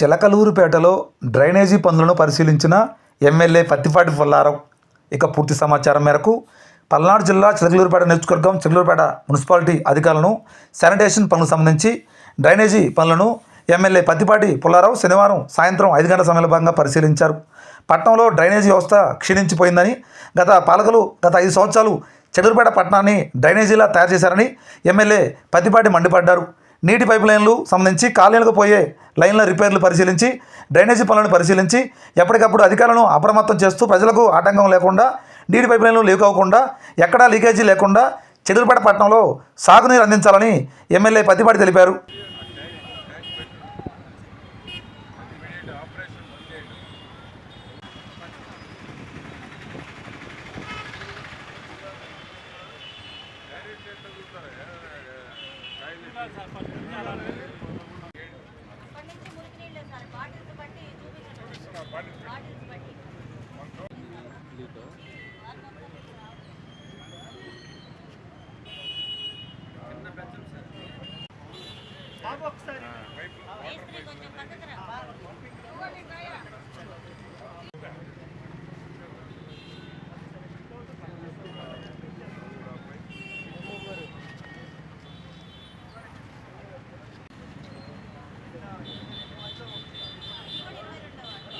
చిలకలూరుపేటలో drainage పనులను పరిశీలించిన MLA Pattipati Pullarao ఇక పూర్తి సమాచారం మేరకు పల్నాడు జిల్లా చిలకలూరుపేట నియోజకవర్గం చిలకలూరుపేట మున్సిపాలిటీ అధికారులను శానిటేషన్ పనులకు సంబంధించి డ్రైనేజీ పనులను ఎమ్మెల్యే పత్తిపాటి పుల్లారావు శనివారం సాయంత్రం ఐదు గంటల సమయంలో భాగంగా పరిశీలించారు. పట్టణంలో డ్రైనేజీ వ్యవస్థ క్షీణించిపోయిందని గత పాలకులు గత ఐదు సంవత్సరాలు చెడురుపేట పట్టణాన్ని డ్రైనేజీలా తయారు చేశారని ఎమ్మెల్యే పత్తిపాటి మండిపడ్డారు. నీటి పైప్ లైన్లు సంబంధించి కాలనీలకు పోయే లైన్ల రిపేర్లు పరిశీలించి డ్రైనేజీ పనులను పరిశీలించి ఎప్పటికప్పుడు అధికారులను అప్రమత్తం చేస్తూ ప్రజలకు ఆటంకం లేకుండా నీటి పైప్ లైన్లు లీక్ అవ్వకుండా ఎక్కడా లీకేజీ లేకుండా చెదురుపేట పట్టణంలో సాగునీరు అందించాలని ఎమ్మెల్యే పత్తిపాటి తెలిపారు. అప్పటి నుంచి మురికి నీళ్ళే సార్ బాటిల్స్ బట్టి చూపించండి బాటిల్స్ బట్టి మేస్త్రి కొంచెం పక్కకు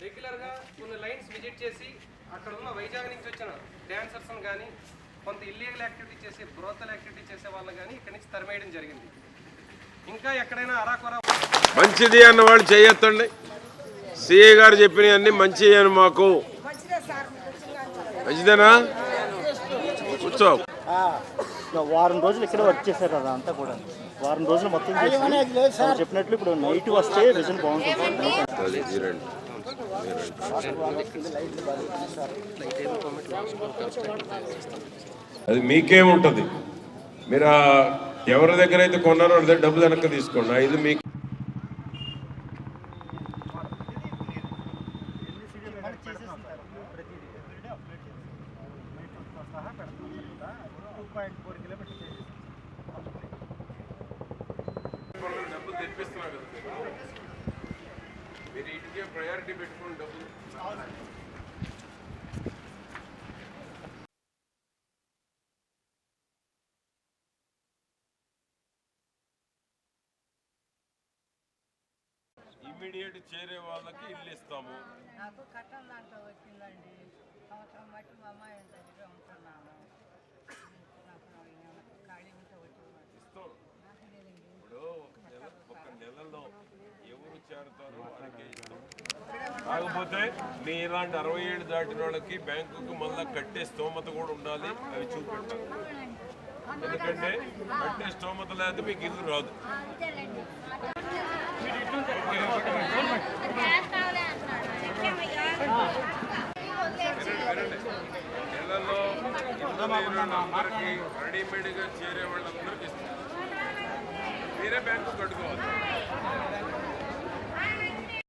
రెగ్యులర్గా కొన్ని లైన్స్ విజిట్ చేసి అక్కడ ఉన్న వైజాగ్ నుంచి వచ్చిన డాన్సర్స్ కానీ కొంత ఇల్లీగల్ యాక్టివిటీ చేసే బ్రోతల్ యాక్టివిటీ చేసే వాళ్ళని కానీ ఇక్కడి నుంచి తరిమేయడం జరిగింది. ఇంకా ఎక్కడైనా అరాకొరా మంచిది అన్న వాళ్ళు చేయొద్దండి. సిఏ గారు చెప్పినవన్నీ మంచి అని మాకు. మంచిదేనా? కూర్చో. వారం రోజులు ఇక్కడ వర్క్ చేశారు కదా అంతా కూడా. వారం రోజులు మొత్తం చేసి చెప్పినట్లు ఇప్పుడు నైట్ వస్తే విజన్ బాగుంటుంది. అది మీకేముంటుంది మీరు ఎవరి దగ్గర అయితే కొన్నారో వాళ్ళ దగ్గర డబ్బులు వెనక్కి తీసుకోండి. ఇది మీకు డబ్బులు తెప్పిస్తున్నారు కదా. మీరు ఇంటికే ప్రయారిటీ పెట్టుకుని డబ్బులు ఇమ్మీడియట్ చేరే వాళ్ళకి ఇల్లు ఇస్తాము. నాకు కట్టం దాంట్లో వచ్చిందండి సంవత్సరం బట్టి మా అమ్మాయి దగ్గర ఉంటున్నాను ఎవరు చేరుతారో కాకపోతే మీ ఇలాంటి అరవై ఏళ్ళు దాటిన వాళ్ళకి బ్యాంకుకు మళ్ళీ కట్టే స్తోమత కూడా ఉండాలి అవి చూపెట్టాలి. ఎందుకంటే కట్టే స్తోమత లేకపోతే మీకు ఇల్లు రాదు. నెలలో ఇల్లు లేని వాళ్ళందరికీ రెడీమేడ్గా చేరే వాళ్ళందరికీ ఇస్తాం. వేరే బ్యాంకు కట్టుకోవాలి.